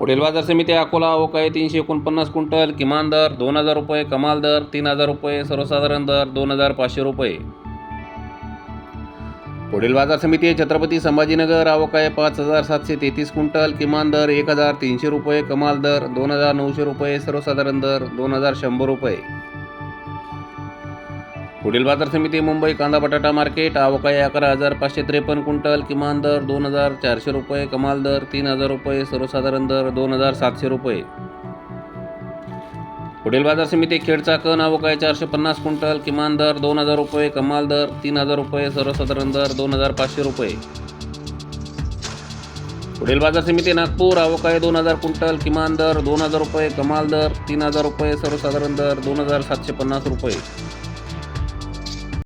पुढील बाजार समिती अकोला आवक आहे तीनशे एकोणपन्नास क्विंटल किमान दर दोन हजार रुपये कमाल दर तीन हजार रुपये सर्वसाधारण दर दोन हजार पाचशे रुपये. पुढील बाजार समिती आहे छत्रपती संभाजीनगर आवक आहे पाच हजार सातशे तेहतीस क्विंटल किमान दर एक हजार तीनशे रुपये कमाल दर दोन हजार नऊशे रुपये सर्वसाधारण दर दोन हजार शंभर रुपये. पुढील बाजार समिती मुंबई कांदा बटाटा मार्केट आवक अकरा हजार पाचशे त्रेपन्न क्विंटल किमान दर दोन हजार चारशे रुपये कमाल दर तीन हजार रुपये सर्वसाधारण दर दोन हजार सातशे रुपये. पुढील बाजार समिती खेडचा कण आवक आहे चारशे पन्नास क्विंटल किमान दर दोन हजार रुपये कमाल दर तीन हजार रुपये सर्वसाधारण दर दोन हजार पाचशे रुपये. पुढील बाजार समिती नागपूर आवक आहे दोन हजार क्विंटल किमान दर दोन हजार रुपये कमाल दर तीन हजार रुपये सर्वसाधारण दर दोन हजार सातशे पन्नास रुपये.